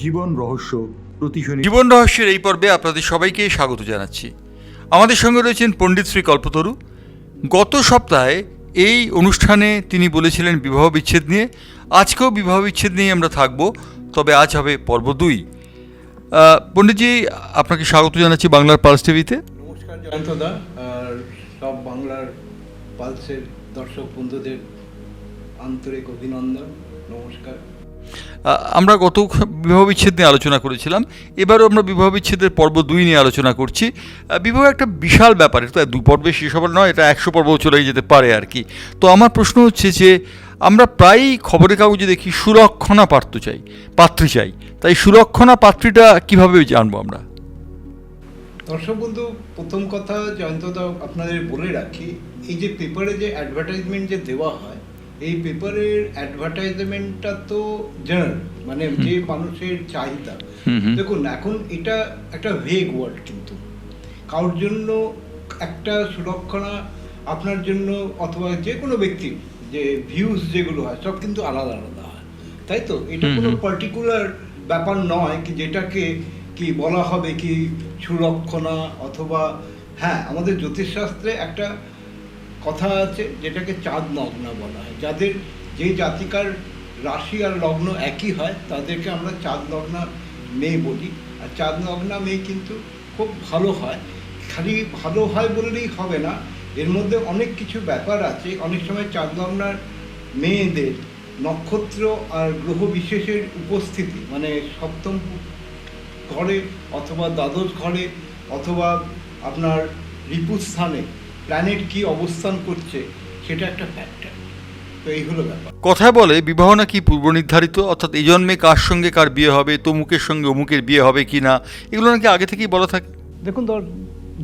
জীবন রহস্য প্রতি জীবন রহস্যের এই পর্বে আপনাদের সবাইকে স্বাগত জানাচ্ছি। আমাদের সঙ্গে রয়েছেন পণ্ডিত শ্রী কল্পতরু। গত সপ্তাহে এই অনুষ্ঠানে তিনি বলেছিলেন বিবাহ বিচ্ছেদ নিয়ে। আজকেও বিবাহ বিচ্ছেদ নিয়ে আমরা থাকব তবে আজ হবে পর্ব দুই। পণ্ডিতজি আপনাকে স্বাগত জানাচ্ছি বাংলার পালস টিভিতে। নমস্কার জয়ন্তদা আর সব বাংলার পালসের দর্শক বন্ধুদের আন্তরিক অভিনন্দন নমস্কার। আমরা গত বিবাহ বিচ্ছেদ নিয়ে আলোচনা করেছিলাম। এবারও আমরা বিবাহ বিচ্ছেদের পর্ব দুই নিয়ে আলোচনা করছি। বিবাহ একটা বিশাল ব্যাপার, এটা দু পর্বে শেষ হবার নয়, এটা একশো পর্ব চলে যেতে পারে আর কি। তো আমার প্রশ্ন হচ্ছে যে, আমরা প্রায়ই খবরের কাগজে দেখি সুরক্ষণা পাত্র চাই, পাত্রী চাই। তাই সুরক্ষণা পাত্রীটা কীভাবে জানব আমরা? দর্শক বন্ধু, প্রথম কথা, জয়ন্তদা আপনাদের বলে রাখি, এই যে পেপারে যে অ্যাডভার্টাইজমেন্ট যে দেওয়া হয় এই পেপারের অ্যাডভার্টাইজমেন্টটা তো জেনারেল মানে যে মানুষের চাহিদা। দেখুন এখন এটা একটা ভেগ ওয়ার্ড কিন্তু। কারোর জন্য একটা সুরক্ষণা আপনার জন্য অথবা যে কোনো ব্যক্তির যে ভিউজ যেগুলো হয় সব কিন্তু আলাদা আলাদা হয়। তাই তো? এটা কোনো পার্টিকুলার ব্যাপার নয় কি যেটাকে কি বলা হবে কি সুরক্ষণা অথবা হ্যাঁ আমাদের জ্যোতিষশাস্ত্রে একটা কথা আছে যেটাকে চাঁদ নগ্না বলা হয়। যাদের যে জাতিকার রাশি আর লগ্ন একই হয়, তাদেরকে আমরা চাঁদ নগ্না মেয়ে বলি। আর চাঁদ নগ্না মেয়ে কিন্তু খুব ভালো হয়। খালি ভালো হয় বললেই হবে না। এর মধ্যে অনেক কিছু ব্যাপার আছে। অনেক সময় চাঁদ নগ্নার মেয়েদের নক্ষত্র আর গ্রহ বিশেষের উপস্থিতি মানে সপ্তম ঘরে অথবা দ্বাদশ ঘরে অথবা আপনার রিপুর স্থানে প্ল্যানেট কি অবস্থান করছে সেটা একটা ফ্যাক্টর তো এই হলো ব্যাপার। কথায় বলে বিবাহ নাকি পূর্ব নির্ধারিত? অর্থাৎ এই জন্মে কার সঙ্গে কার বিয়ে হবে তমুকের সঙ্গে অমুকের বিয়ে হবে কি না এগুলো নাকি আগে থেকেই বলা থাকে। দেখুন দর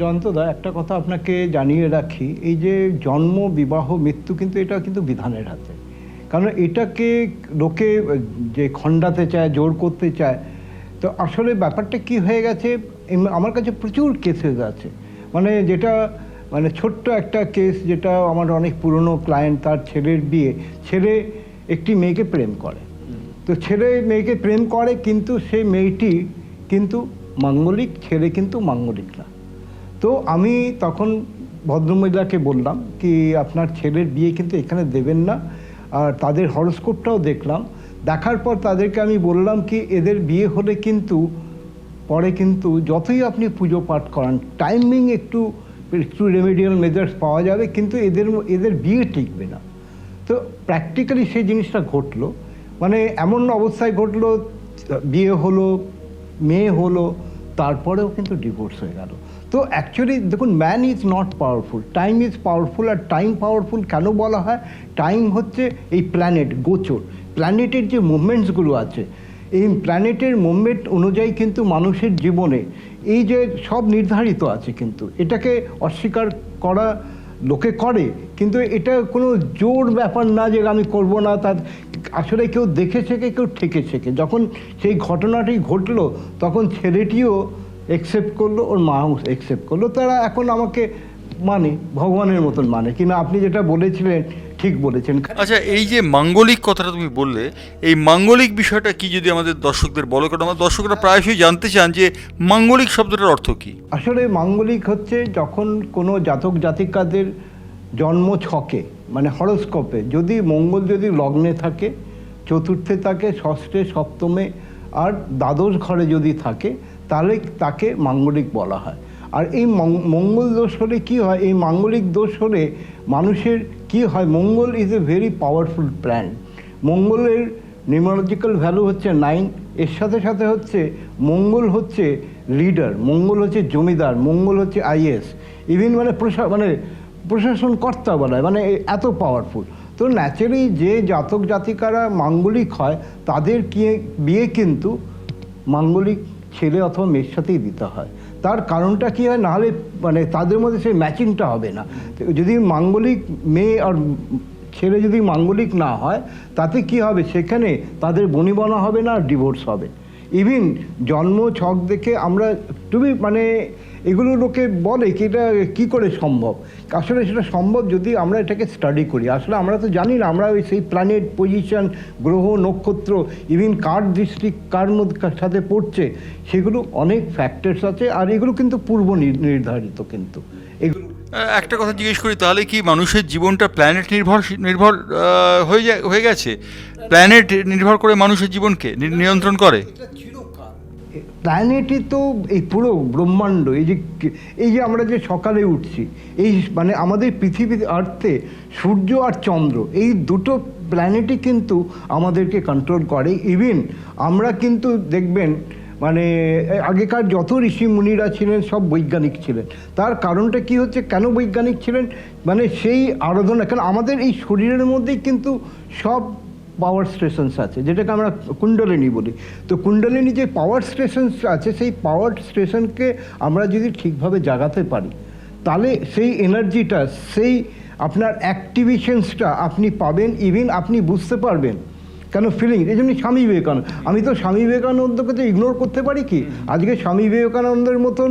জয়ন্তদা একটা কথা আপনাকে জানিয়ে রাখি এই যে জন্ম বিবাহ মৃত্যু কিন্তু এটা কিন্তু বিধানের হাতে। কারণ এটাকে লোকে যে খণ্ডাতে চায় জোর করতে চায় তো আসলে ব্যাপারটা কি হয়ে গেছে আমার কাছে প্রচুর কেসেস আছে মানে যেটা মানে ছোট্ট একটা কেস যেটা আমার অনেক পুরনো ক্লায়েন্ট তার ছেলের বিয়ে। ছেলে একটি মেয়েকে প্রেম করে। তো ছেলে মেয়েকে প্রেম করে কিন্তু সেই মেয়েটি কিন্তু মাঙ্গলিক, ছেলে কিন্তু মাঙ্গলিক না। তো আমি তখন ভদ্রমহিলাকে বললাম কি, আপনার ছেলের বিয়ে কিন্তু এখানে দেবেন না। আর তাদের হরস্কোপটাও দেখলাম। দেখার পর তাদেরকে আমি বললাম কি, এদের বিয়ে হলে কিন্তু, পরে কিন্তু যতই আপনি পুজো পাঠ করান টাইমিং একটু একটু রেমেডিয়াল মেজার্স পাওয়া যাবে, কিন্তু এদের এদের বিয়ে টিকবে না। তো প্র্যাকটিক্যালি সেই জিনিসটা ঘটলো। মানে এমন অবস্থায় ঘটলো, বিয়ে হলো, মেয়ে হলো, তারপরেও কিন্তু ডিভোর্স হয়ে গেল। তো অ্যাকচুয়ালি দেখুন man is not powerful time is powerful R time powerful কেন বলা হয়? টাইম হচ্ছে এই প্ল্যানেট গোচর। প্ল্যানেটের যে মুভমেন্টসগুলো আছে এই প্ল্যানেটের মুভমেন্ট অনুযায়ী কিন্তু মানুষের জীবনে এই যে সব নির্ধারিত আছে কিন্তু, এটাকে অস্বীকার করা লোকে করে, কিন্তু এটা কোনো জোর ব্যাপার না যে আমি করব না, তার আসলে কেউ দেখে শেখে কেউ ঠেকে শেখে যখন সেই ঘটনাটি ঘটলো, তখন ছেলেটিও অ্যাকসেপ্ট করল, ওর মাও অ্যাকসেপ্ট করল। তারা এখন আমাকে মানে ভগবানের মতন মানে। কিনা আপনি যেটা বলেছিলেন ঠিক বলেছেন। আচ্ছা এই যে মাঙ্গলিক কথাটা তুমি বললে এই মাঙ্গলিক বিষয়টা কি যদি আমাদের দর্শকদের বলো? কারণ আমার দর্শকরা প্রায়শই জানতে চান যে মাঙ্গলিক শব্দটার অর্থ কি। আসলে মাঙ্গলিক হচ্ছে যখন কোনো জাতক জাতিকাদের জন্ম ছকে মানে হরস্কোপে যদি মঙ্গল যদি লগ্নে থাকে চতুর্থে থাকে ষষ্ঠে সপ্তমে আর দ্বাদশ ঘরে যদি থাকে তাহলে তাকে মাঙ্গলিক বলা হয়। আর এই মঙ্গল দোষ হলে কী হয়? এই মাঙ্গলিক দোষ হলে মানুষের কি হয়, Mangal is a very powerful planet মঙ্গলের নিউমারোলজিক্যাল ভ্যালু হচ্ছে নাইন এর সাথে সাথে হচ্ছে মঙ্গল হচ্ছে লিডার মঙ্গল হচ্ছে জমিদার, মঙ্গল হচ্ছে আইএস ইভিন মানে প্রশা মানে প্রশাসন কর্তা বলা হয় মানে এত পাওয়ারফুল তো ন্যাচারালি যে জাতক জাতিকারা মাঙ্গলিক হয়, তাদের কি, বিয়ে কিন্তু মাঙ্গলিক ছেলে অথবা মেয়ের সাথেই দিতে হয়। তার কারণটা কি হয়? নাহলে মানে তাদের মধ্যে সেই ম্যাচিংটা হবে না। যদি মাঙ্গলিক মেয়ে আর ছেলে যদি মাঙ্গলিক না হয়, তাতে কি হবে? সেখানে তাদের বনিবনা হবে না আর ডিভোর্স হবে। ইভিন জন্ম ছক দেখে আমরা তুমি মানে এগুলো লোকে বলে কি এটা কী করে সম্ভব? আসলে সেটা সম্ভব যদি আমরা এটাকে স্টাডি করি। আসলে আমরা তো জানি না, আমরা ওই সেই প্ল্যানেট পজিশন গ্রহ, নক্ষত্র ইভিন কার দৃষ্টি, কার মধ্যে সাথে পড়ছে, সেগুলো অনেক ফ্যাক্টরস আছে আর এগুলো কিন্তু পূর্ব নির- নির্ধারিত কিন্তু। এগুলো একটা কথা জিজ্ঞেস করি, তাহলে কি মানুষের জীবনটা প্ল্যানেট নির্ভর নির্ভর হয়ে হয়ে গেছে? প্ল্যানেট নির্ভর করে মানুষের জীবনকে নিয়ন্ত্রণ করে? প্ল্যানেটই তো এই পুরো ব্রহ্মাণ্ড, এই যে এই যে আমরা যে সকালে উঠছি, এই মানে আমাদের পৃথিবীর আর্থে সূর্য আর চন্দ্র, এই দুটো প্ল্যানেটই কিন্তু আমাদেরকে কন্ট্রোল করে। ইভেন আমরা কিন্তু দেখবেন মানে আগেকার যত ঋষি মুনিরা ছিলেন, সব বৈজ্ঞানিক ছিলেন। তার কারণটা কি হচ্ছে, কেন বৈজ্ঞানিক ছিলেন? মানে সেই আরাধনা কারণ আমাদের এই শরীরের মধ্যেই কিন্তু সব পাওয়ার স্টেশনস আছে যেটাকে আমরা কুণ্ডলিনী বলি। তো কুণ্ডলিনী যে পাওয়ার স্টেশনস আছে সেই পাওয়ার স্টেশনকে আমরা যদি ঠিকভাবে জাগাতে পারি তাহলে সেই এনার্জিটা সেই আপনার অ্যাক্টিভেশনসটা আপনি পাবেন ইভিন আপনি বুঝতে পারবেন। কেন ফিলিং এই জন্য স্বামী বিবেকানন্দ। আমি তো স্বামী বিবেকানন্দকে তো ইগনোর করতে পারি কি? আজকে স্বামী বিবেকানন্দের মতন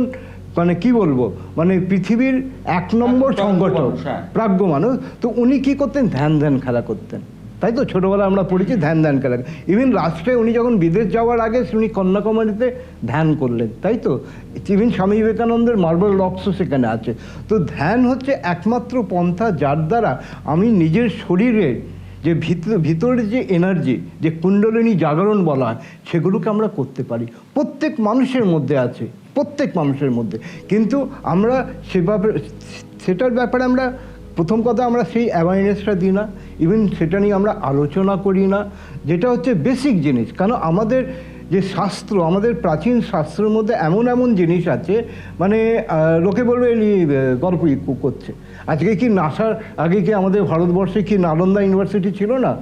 মানে কি বলব? মানে পৃথিবীর এক নম্বর প্রাজ্ঞ সংগঠক হ্যাঁ। প্রাজ্ঞ মানুষ। তো উনি কি করতেন? ধ্যান ধ্যান খেলা করতেন। তাই তো ছোটোবেলায় আমরা পড়েছি ধ্যান ধ্যান খেলা ইভেন রাষ্ট্রে উনি যখন বিদেশ যাওয়ার আগে উনি কন্যাকুমারীতে ধ্যান করলেন, তাই তো? ইভেন স্বামী বিবেকানন্দের মার্বেল রক্সও সেখানে আছে। তো ধ্যান হচ্ছে একমাত্র পন্থা যার দ্বারা আমি নিজের শরীরের যে ভিতর ভিতরের যে এনার্জি যে কুণ্ডলিনী জাগরণ বলা হয়, সেগুলোকে আমরা করতে পারি। প্রত্যেক মানুষের মধ্যে আছে, প্রত্যেক মানুষের মধ্যে। কিন্তু আমরা সেভাবে, সেটার ব্যাপারে আমরা প্রথম কথা আমরা সেই অ্যাওয়ারনেসটা দিই না ইভেন সেটা নিয়ে আমরা আলোচনা করি না, যেটা হচ্ছে বেসিক জিনিস। কারণ আমাদের যে শাস্ত্র, আমাদের প্রাচীন শাস্ত্রের মধ্যে এমন এমন জিনিস আছে মানে লোকে বলবে গল্পই কু- করছে। আজকে কি নাসার, আগে কি আমাদের ভারতবর্ষে কি নালন্দা ইউনিভার্সিটি ছিল না?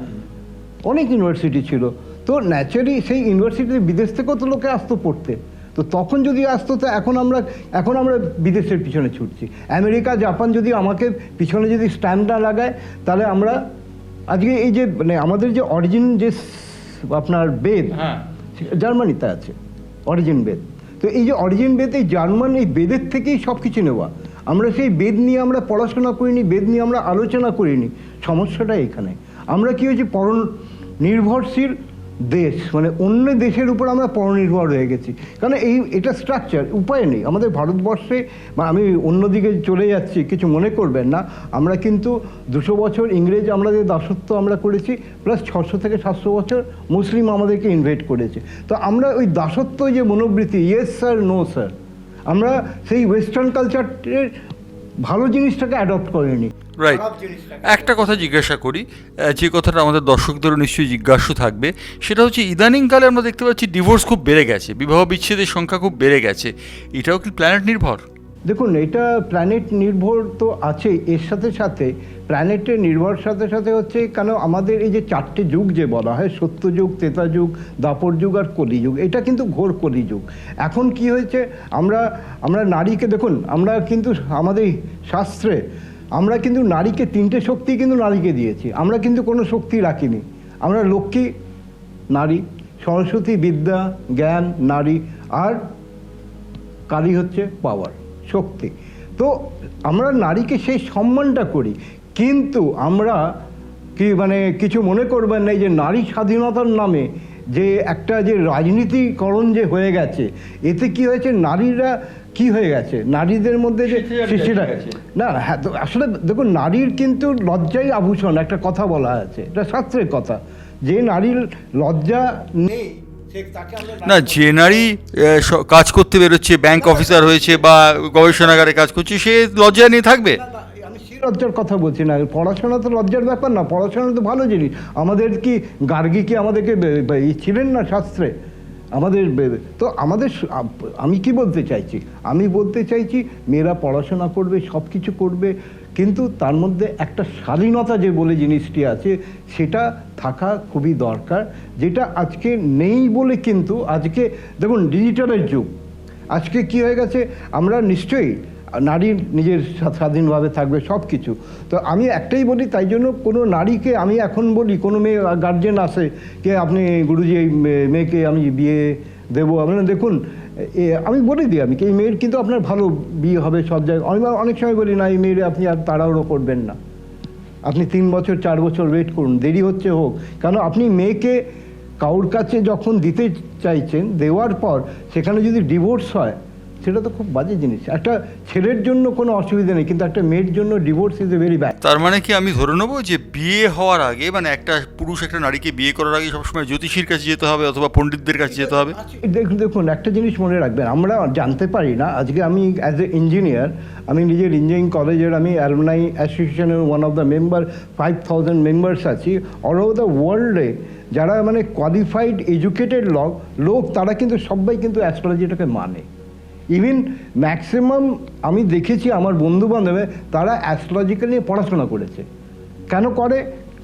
অনেক ইউনিভার্সিটি ছিল। তো ন্যাচারালি সেই ইউনিভার্সিটিতে বিদেশ থেকেও তো লোকে আসতো পড়তে। তো তখন যদি আসতো তো এখন আমরা এখন আমরা বিদেশের পিছনে ছুটছি। আমেরিকা জাপান যদি আমাকে পিছনে যদি স্ট্যান্ড না লাগায় তাহলে আমরা আজকে এই যে মানে আমাদের যে অরিজিন যে আপনার বেদ হ্যাঁ। জার্মানিতে আছে অরিজিন বেদ। তো এই যে অরিজিন বেদ এই জার্মান এই বেদের থেকেই সব কিছু নেওয়া। আমরা সেই বেদ নিয়ে আমরা পড়াশোনা করিনি বেদ নিয়ে আমরা আলোচনা করিনি সমস্যাটা এখানে। আমরা কি হয়েছি পর নির্ভরশীল দেশ মানে অন্য দেশের উপর আমরা পরনির্ভর হয়ে গেছি। কারণ এই, এটা স্ট্রাকচার উপায় নেই। আমাদের ভারতবর্ষে, বা আমি অন্যদিকে চলে যাচ্ছি, কিছু মনে করবেন না। আমরা কিন্তু দুশো বছর ইংরেজ আমাদের দাসত্ব আমরা করেছি প্লাস ছশো থেকে সাতশো বছর মুসলিম আমাদেরকে ইনভাইট করেছে। তো আমরা ওই দাসত্ব যে মনোবৃত্তি ইয়েস স্যার নো স্যার আমরা সেই ওয়েস্টার্ন কালচারের ভালো জিনিসটাকে অ্যাডপ্ট করিনি। রাইট একটা কথা জিজ্ঞাসা করি যে কথাটা আমাদের দর্শকদেরও নিশ্চয়ই জিজ্ঞাসা থাকবে, সেটা হচ্ছে ইদানিংকালে আমরা দেখতে পাচ্ছি ডিভোর্স খুব বেড়ে গেছে, বিবাহ বিচ্ছেদের সংখ্যা খুব বেড়ে গেছে। এটাও কি প্ল্যানেট নির্ভর? দেখুন, এটা প্ল্যানেট নির্ভর তো আছে এর সাথে সাথে প্ল্যানেটের নির্ভর সাথে সাথে হচ্ছে কেন আমাদের এই যে চারটে যুগ যে বলা হয়, সত্য যুগ তেতা যুগ, দাপর যুগ আর কলিযুগ এটা কিন্তু ঘোর কলিযুগ এখন কি হয়েছে, আমরা আমরা নারীকে দেখুন, আমরা কিন্তু আমাদের শাস্ত্রে আমরা কিন্তু নারীকে, তিনটে শক্তি কিন্তু নারীকে দিয়েছি। আমরা কিন্তু কোনো শক্তি রাখিনি। আমরা লক্ষ্মী, নারী, সরস্বতী, বিদ্যা, জ্ঞান, নারী, আর কালী হচ্ছে পাওয়ার শক্তি। তো আমরা নারীকে সেই সম্মানটা করি। কিন্তু আমরা কি মানে কিছু মনে করবেন না যে নারী স্বাধীনতার নামে যে একটা যে রাজনীতিকরণ যে হয়ে গেছে, এতে কি হয়েছে? নারীরা কি হয়ে গেছে? নারীদের মধ্যে যে শিশিরা হয়ে। গেছে। না হ্যাঁ তো আসলে দেখুন নারীর কিন্তু লজ্জাই আভূষণ একটা কথা বলা আছে। এটা শাস্ত্রের কথা। যে নারীর লজ্জা নেই তাকে না যে নারী কাজ করতে বেরোচ্ছে ব্যাংক অফিসার হয়েছে বা গবেষণাগারে কাজ করছে সে লজ্জা নিয়ে থাকবে। লজ্জার কথা বলছি না। পড়াশোনা তো লজ্জার ব্যাপার না পড়াশোনা তো ভালো জিনিস। আমাদের কি গার্গী কি আমাদেরকে ছিলেন না শাস্ত্রে? আমাদের তো আমাদের আমি কি বলতে চাইছি? আমি বলতে চাইছি, মেয়েরা পড়াশোনা করবে সব কিছু করবে, কিন্তু তার মধ্যে একটা শালীনতা যে বলে জিনিসটি আছে, সেটা থাকা খুবই দরকার, যেটা আজকে নেই বলে কিন্তু আজকে, দেখুন, ডিজিটালের যুগ। আজকে কি হয়ে গেছে? আমরা নিশ্চয়ই নারী নিজের স্বাধীনভাবে থাকবে সব কিছু তো আমি একটাই বলি, তাই জন্য কোনো নারীকে আমি এখন বলি, কোনো মেয়ে গার্জেন আসে কে আপনি গুরুজি, এই মেয়েকে আমি বিয়ে দেবো। আপনারা দেখুন আমি বলে দিই, আমি কি এই মেয়ের কিন্তু আপনার ভালো বিয়ে হবে সব জায়গায়। আমি অনেক সময় বলি, না, এই মেয়ের আপনি আর তাড়াহুড়ো করবেন না। আপনি তিন বছর, চার বছর ওয়েট করুন, দেরি হচ্ছে হোক। কারণ আপনি মেয়েকে কাউর কাছে যখন দিতে চাইছেন, দেওয়ার পর, সেখানে যদি ডিভোর্স হয় সেটা তো খুব বাজে জিনিস। একটা ছেলের জন্য কোনো অসুবিধা নেই কিন্তু একটা মেয়ের জন্য divorce is a very bad তার মানে কি আমি ধরে নেব যে বিয়ে হওয়ার আগে মানে একটা পুরুষ একটা নারীকে বিয়ে করার আগে সবসময় জ্যোতিষীর কাছে যেতে হবে অথবা পণ্ডিতদের কাছে যেতে হবে? দেখুন দেখুন একটা জিনিস মনে রাখবেন আমরা জানতে পারি না আজকে আমি অ্যাজ এ ইঞ্জিনিয়ার আমি নিজের ইঞ্জিনিয়ারিং কলেজের আমি অ্যালমনাই অ্যাসোসিয়েশনের one of the member five thousand members আছি। অল ওভার দ্য ওয়ার্ল্ডে যারা মানে কোয়ালিফাইড এডুকেটেড লোক লোক তারা কিন্তু সবাই কিন্তু অ্যাস্ট্রোলজিটাকে মানে। ইভেন ম্যাক্সিমাম আমি দেখেছি আমার বন্ধু বান্ধবে তারা অ্যাস্ট্রোলজিক্যাল নিয়ে পড়াশোনা করেছে। কেন করে?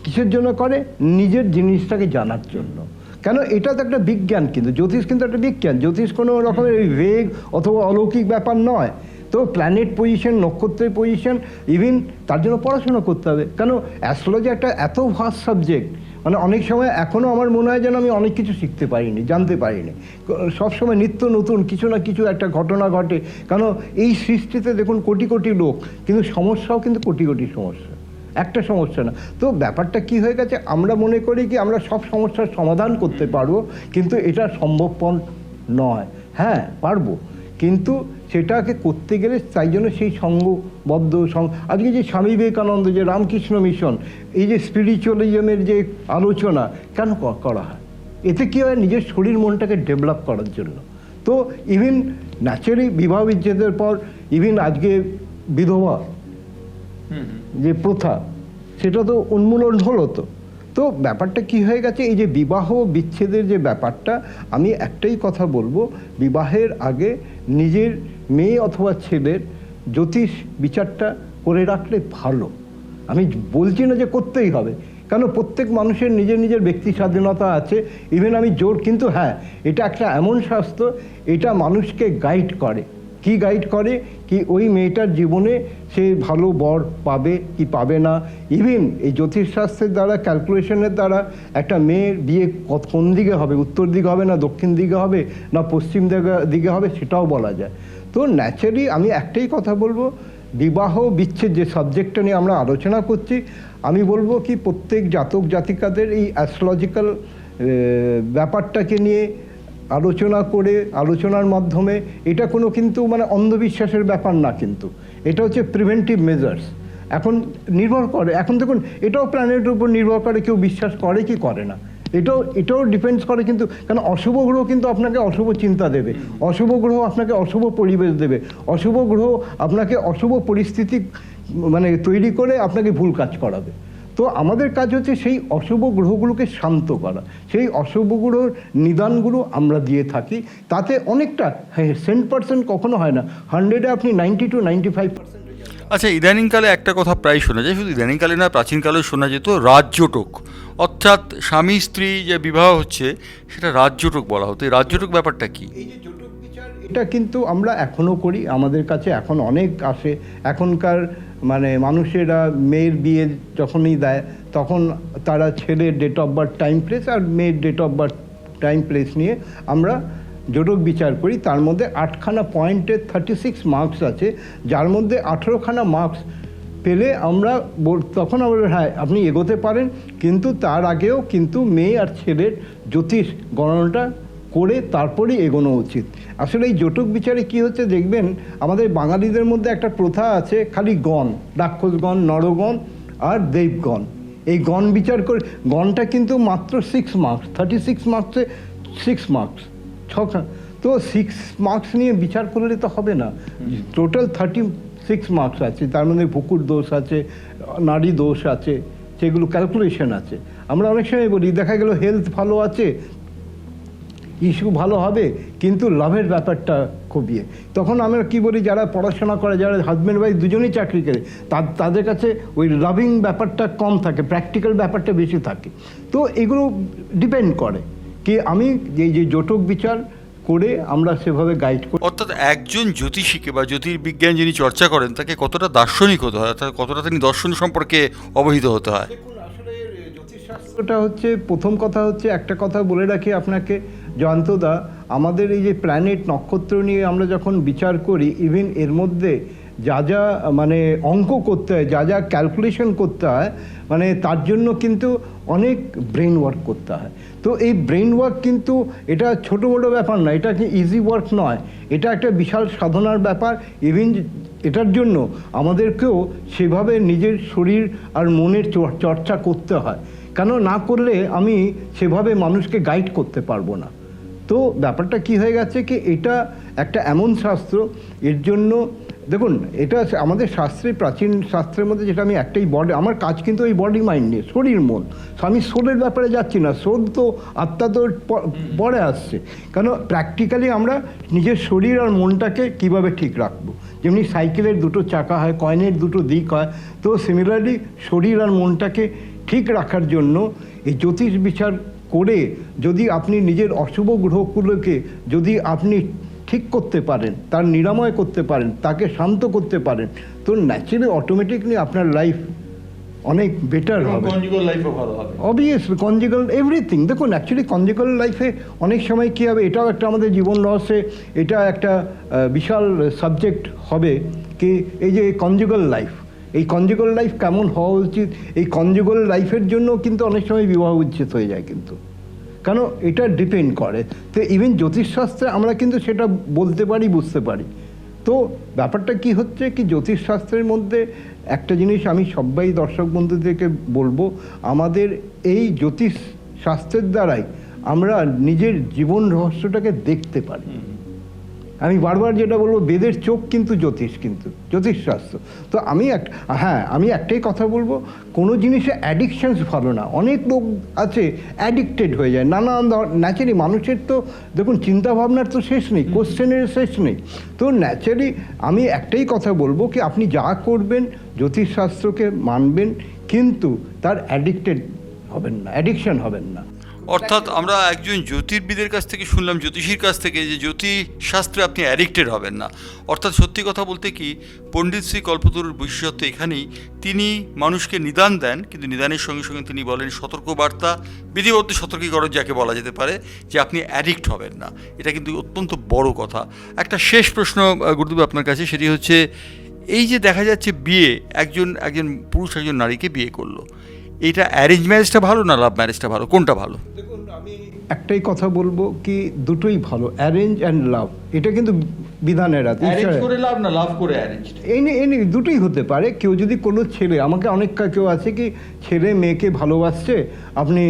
কিসের জন্য করে? নিজের জিনিসটাকে জানার জন্য। কেন? এটা তো একটা বিজ্ঞান কিন্তু। জ্যোতিষ কিন্তু একটা বিজ্ঞান। জ্যোতিষ কোনো রকমের ওই বেগ অথবা অলৌকিক ব্যাপার নয়। তো প্ল্যানেট পজিশন নক্ষত্রের পজিশন ইভেন তার জন্য পড়াশোনা করতে হবে। কেন? অ্যাস্ট্রোলজি একটা এত ভাস্ট সাবজেক্ট মানে অনেক সময় এখনও আমার মনে হয় যেন আমি অনেক কিছু শিখতে পারিনি, জানতে পারিনি। সবসময় নিত্য নতুন কিছু না কিছু একটা ঘটনা ঘটে। কেন এই সৃষ্টিতে দেখুন কোটি কোটি লোক, কিন্তু সমস্যাও কিন্তু কোটি কোটি সমস্যা। একটা সমস্যা না। তো ব্যাপারটা কি হয়ে গেছে? আমরা মনে করি কি আমরা সব সমস্যার সমাধান করতে পারব, কিন্তু এটা সম্ভবপর নয়। হ্যাঁ পারব। কিন্তু সেটাকে করতে গেলে তাই জন্য সেই সঙ্গবদ্ধ আজকে যে স্বামী বিবেকানন্দ যে রামকৃষ্ণ মিশন এই যে স্পিরিচুয়ালিজমের যে আলোচনা কেন করা হয়? এতে কী হয়? নিজের শরীর মনটাকে ডেভেলপ করার জন্য। তো ইভিন ন্যাচারালি বিবাহ বিচ্ছেদের পর ইভিন আজকে বিধবা যে প্রথা সেটা তো উন্মূলন হলো তো। তো ব্যাপারটা কি হয়ে গেছে? এই যে বিবাহ বিচ্ছেদের যে ব্যাপারটা, আমি একটাই কথা বলব, বিবাহের আগে নিজের মেয়ে অথবা ছেলের জ্যোতিষ বিচারটা করে রাখলে ভালো। আমি বলছি না যে করতেই হবে। কেন? প্রত্যেক মানুষের নিজের নিজের ব্যক্তি স্বাধীনতা আছে। ইভেন আমি জোর, কিন্তু হ্যাঁ এটা একটা এমন শাস্ত্র এটা মানুষকে গাইড করে। কি গাইড করে, কি ওই মেয়েটার জীবনে সে ভালো বর পাবে, কি পাবে না? ইভেন এই জ্যোতিষশাস্ত্রের দ্বারা ক্যালকুলেশনের দ্বারা একটা মেয়ের বিয়ে কোন দিকে হবে? উত্তর দিকে হবে না দক্ষিণ দিকে হবে না পশ্চিম দিকে- দিকে হবে সেটাও বলা যায়। তো ন্যাচারালি আমি একটাই কথা বলব, বিবাহ বিচ্ছেদ যে সাবজেক্টটা নিয়ে আমরা আলোচনা করছি, আমি বলব কি প্রত্যেক জাতক জাতিকাদের এই অ্যাস্ট্রোলজিক্যাল ব্যাপারটাকে নিয়ে আলোচনা করে, আলোচনার মাধ্যমে এটা কোনো কিন্তু মানে অন্ধবিশ্বাসের ব্যাপার না কিন্তু। এটা হচ্ছে প্রিভেন্টিভ মেজার্স এখন নির্ভর করে, এখন দেখুন, এটাও প্ল্যানেটের উপর নির্ভর করে কেউ বিশ্বাস করে কি করে না। এটাও এটাও ডিপেন্ডস করে কিন্তু, কারণ অশুভ গ্রহ কিন্তু আপনাকে অশুভ চিন্তা দেবে। অশুভ গ্রহ আপনাকে অশুভ পরিবেশ দেবে। অশুভ গ্রহ আপনাকে অশুভ পরিস্থিতি মানে তৈরি করে আপনাকে ভুল কাজ করাবে। তো আমাদের কাজ হচ্ছে সেই অশুভ গ্রহগুলোকে শান্ত করা। সেই অশুভ গ্রহর নিদানগুলো আমরা দিয়ে থাকি। তাতে অনেকটা হ্যাঁ সেন্ট পার্সেন্ট কখনো হয় না। হান্ড্রেডে আপনি ninety two ninety five percent আচ্ছা ইদানিংকালে একটা কথা প্রায় শোনা যায়। শুধু ইদানিংকালে না প্রাচীনকালেও শোনা যেত রাজ্যটোক। অর্থাৎ স্বামী স্ত্রী যে বিবাহ হচ্ছে সেটা রাজ্যটোক বলা হতো। এই রাজ্যটোক ব্যাপারটা কি? এই যে বিচার এটা কিন্তু আমরা এখনও করি। আমাদের কাছে এখন অনেক আসে। এখনকার মানে মানুষেরা মেয়ের বিয়ে যখনই দেয়, তখন তারা ছেলের date of birth time place আর মেয়ের date of birth time place নিয়ে আমরা জোটক বিচার করি। তার মধ্যে আটখানা পয়েন্টের থার্টি সিক্স মার্কস আছে, যার মধ্যে আঠেরোখানা মার্কস পেলে আমরা তখন আমরা হ্যাঁ আপনি এগোতে পারেন। কিন্তু তার আগেও কিন্তু মেয়ে আর ছেলের জ্যোতিষ গণনাটা করে তারপরেই এগোনো উচিত। আসলে এই জটক বিচারে কি হচ্ছে দেখবেন, আমাদের বাঙালিদের মধ্যে একটা প্রথা আছে, খালি গণ, রাক্ষসগণ, নরগণ আর দেবগণ। এই গণ বিচার করে, গণটা কিন্তু মাত্র সিক্স মার্কস থার্টি সিক্স মার্কসে সিক্স মার্কস ছখান তো সিক্স মার্কস নিয়ে বিচার করলে তো হবে না। টোটাল থার্টি সিক্স মার্কস আছে, তার মধ্যে পুকুর দোষ আছে, নারী দোষ আছে সেগুলো ক্যালকুলেশন আছে। আমরা অনেক সময় বলি, দেখা গেল হেলথ ভালো আছে ইস্যু ভালো হবে কিন্তু লাভের ব্যাপারটা খুব ইয়ে তখন আমরা কি বলি যারা পড়াশোনা করে যারা হাজব্যান্ড ওয়াইফ দুজনেই চাকরি করে তা- তাদের কাছে ওই লাভিং ব্যাপারটা কম থাকে প্র্যাকটিক্যাল ব্যাপারটা বেশি থাকে। তো এগুলো ডিপেন্ড করে কি আমি এই যে জটক বিচার করে আমরা সেভাবে গাইড করি। অর্থাৎ একজন জ্যোতিষীকে বা জ্যোতির্বিজ্ঞান যিনি চর্চা করেন তাকে কতটা দার্শনিক হতে হয় অর্থাৎ কতটা তিনি দর্শন সম্পর্কে অবহিত হতে হয়? দেখুন আসলে জ্যোতিষশাস্ত্রটা হচ্ছে প্রথম কথা হচ্ছে একটা কথা বলে রাখি আপনাকে জয়ন্তদা আমাদের এই যে প্ল্যানেট নক্ষত্র নিয়ে আমরা যখন বিচার করি ইভেন এর মধ্যে যা যা মানে অঙ্ক করতে হয়, যা যা ক্যালকুলেশন করতে হয় মানে তার জন্য কিন্তু অনেক ব্রেন ওয়ার্ক করতে হয়। তো এই ব্রেন ওয়ার্ক কিন্তু এটা ছোট বড় ব্যাপার নয়, এটা ইজি ওয়ার্ক নয়। এটা একটা বিশাল সাধনার ব্যাপার ইভেন এটার জন্য আমাদেরকেও সেভাবে নিজের শরীর আর মনের চর্চা করতে হয়। কেন না করলে আমি সেভাবে মানুষকে গাইড করতে পারব না। তো ব্যাপারটা কি হয়ে গেছে কি এটা একটা এমন শাস্ত্র, এর জন্য, দেখুন, এটা আমাদের শাস্ত্রে প্রাচীন শাস্ত্রের মধ্যে যেটা আমি একটাই বডি আমার কাজ কিন্তু ওই বডি মাইন্ড নিয়ে, শরীর মন। আমি সোলের ব্যাপারে যাচ্ছি না সোল তো আত্মা তো পরে আসছে। কারণ প্র্যাকটিক্যালি আমরা নিজের শরীর আর মনটাকে কীভাবে ঠিক রাখব? যেমনি সাইকেলের দুটো চাকা হয়, কয়েনের দুটো দিক হয়, তো সিমিলারলি শরীর আর মনটাকে ঠিক রাখার জন্য এই জ্যোতিষ বিচার করে যদি আপনি নিজের অশুভ গ্রহগুলোকে যদি আপনি ঠিক করতে পারেন তার নিরাময় করতে পারেন তাকে শান্ত করতে পারেন তো ন্যাচারালি অটোমেটিকলি আপনার লাইফ অনেক বেটার হবে। অবভিয়াসলি কনজিগাল এভরিথিং দেখুন অ্যাকচুয়ালি কনজিগাল লাইফে অনেক সময় কী হবে এটাও একটা আমাদের জীবন রহস্যে এটা একটা বিশাল সাবজেক্ট হবে কি এই যে কনজিগাল লাইফ এই কনজিগাল লাইফ কেমন হওয়া উচিত? এই কনজিগাল লাইফের জন্য কিন্তু অনেক সময় বিবাহ উচ্ছেদ হয়ে যায় কিন্তু। কেন? এটা ডিপেন্ড করে। তো ইভেন জ্যোতিষশাস্ত্রে আমরা কিন্তু সেটা বলতে পারি, বুঝতে পারি। তো ব্যাপারটা কি হচ্ছে কি জ্যোতিষশাস্ত্রের মধ্যে একটা জিনিস আমি সবাই দর্শক বন্ধুদেরকে বলব, আমাদের এই জ্যোতিষ শাস্ত্রের দ্বারাই আমরা নিজের জীবন রহস্যটাকে দেখতে পারি। আমি বারবার যেটা বলব, বেদের চোখ কিন্তু জ্যোতিষ কিন্তু, জ্যোতিষশাস্ত্র। তো আমি এক হ্যাঁ আমি একটাই কথা বলব, কোনো জিনিসে অ্যাডিকশানস ভালো না। অনেক লোক আছে অ্যাডিক্টেড হয়ে যায়। নানান ন্যাচারালি মানুষের তো, দেখুন চিন্তা ভাবনার তো শেষ নেই কোশ্চেনের শেষ নেই। তো ন্যাচারালি আমি একটাই কথা বলব কি, আপনি যা করবেন, জ্যোতিষশাস্ত্রকে মানবেন, কিন্তু তার অ্যাডিক্টেড হবেন না অ্যাডিকশান হবেন না। অর্থাৎ আমরা একজন জ্যোতির্বিদের কাছ থেকে শুনলাম জ্যোতিষীর কাছ থেকে যে জ্যোতিষ শাস্ত্রে আপনি অ্যাডিক্টেড হবেন না। অর্থাৎ সত্যি কথা বলতে কি পণ্ডিত শ্রী কল্পতরুর বিশেষত্ব এখানেই তিনি মানুষকে নিদান দেন কিন্তু নিদানের সঙ্গে সঙ্গে তিনি বলেন সতর্কবার্তা বিধিবদ্ধ সতর্কীকরণ যাকে বলা যেতে পারে যে আপনি অ্যাডিক্ট হবেন না। এটা কিন্তু অত্যন্ত বড় কথা। একটা শেষ প্রশ্ন গুরুদেব আপনার কাছে সেটি হচ্ছে এই যে দেখা যাচ্ছে বিয়ে একজন একজন পুরুষ একজন নারীকে বিয়ে করল এটা অ্যারেঞ্জ ম্যারেজটা ভালো না লাভ ম্যারেজটা ভালো? কোনটা ভালো? একটাই কথা বলব কি দুটোই ভালো অ্যারেঞ্জ অ্যান্ড লাভ এটা কিন্তু বিধানের হাতে ঈশ্বরের- লাভ না লাভ করে অ্যারেঞ্জ এই নিয়ে এই নিয়ে দুটোই হতে পারে। কেউ যদি কোনো ছেলে আমাকে অনেক কেউ আছে কি ছেলে মেয়েকে ভালোবাসছে আপনি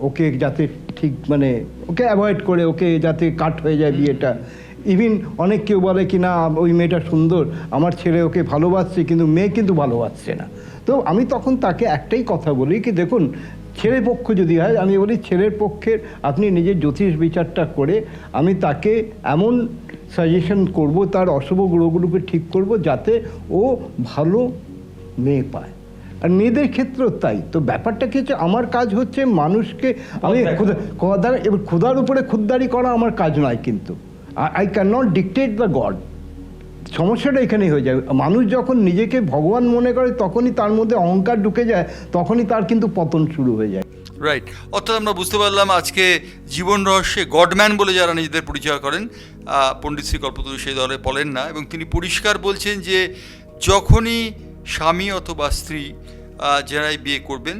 ওকে যাতে ঠিক মানে ওকে অ্যাভয়েড করে ওকে যাতে কাট হয়ে যায় বিয়েটা। ইভিন অনেক কেউ বলে কি না ওই মেয়েটা সুন্দর আমার ছেলে ওকে ভালোবাসছে কিন্তু মেয়ে কিন্তু ভালোবাসছে না। তো আমি তখন তাকে একটাই কথা বলি কি দেখুন ছেলের পক্ষ যদি হয় আমি বলি ছেলের পক্ষের আপনি নিজের জ্যোতিষ বিচারটা করে আমি তাকে এমন সাজেশন করব তার অশুভ গ্রহগুলোকে ঠিক করব যাতে ও ভালো মেয়ে পায়। আর মেয়েদের ক্ষেত্রেও তাই। তো ব্যাপারটা কি হচ্ছে আমার কাজ হচ্ছে মানুষকে আমি। খোদার এবার খোদার উপরে খুদদারি করা আমার কাজ নয় কিন্তু। I can not dictate the God সমস্যাটা এখানেই হয়ে যায়। মানুষ যখন নিজেকে ভগবান মনে করে, তখনই তার মধ্যে অহংকার ঢুকে যায়, তখনই তার কিন্তু পতন শুরু হয়ে যায়। রাইট অর্থাৎ আমরা বুঝতে পারলাম আজকে জীবন রহস্যে গডম্যান বলে যারা নিজেদের পরিচয় করেন পণ্ডিত শ্রী কল্পতরু সেই দলে বলেন না, এবং তিনি পরিষ্কার বলছেন যে যখনই স্বামী অথবা স্ত্রী যারাই বিয়ে করবেন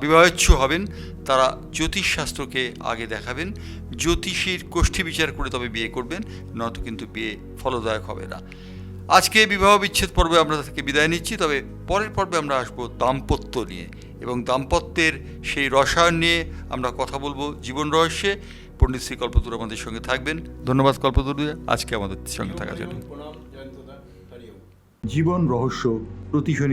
বিবাহেচ্ছু হবেন, তারা জ্যোতিষশাস্ত্রকে আগে দেখাবেন। জ্যোতিষীর কোষ্ঠী বিচার করে তবে বিয়ে করবেন, নয়তো কিন্তু বিয়ে ফলদায়ক হবে না। আজকে বিবাহ বিচ্ছেদ পর্বে আমরা থেকে বিদায় নিচ্ছি, তবে পরের পর্বে আমরা আসব দাম্পত্য নিয়ে। এবং দাম্পত্যের সেই রসায়ন নিয়ে আমরা কথা বলব জীবন রহস্যে। পণ্ডিত শ্রী কল্পতরু আমাদের সঙ্গে থাকবেন। ধন্যবাদ কল্পতরু আজকে আমাদের সঙ্গে থাকার জন্য। জীবন রহস্য প্রতি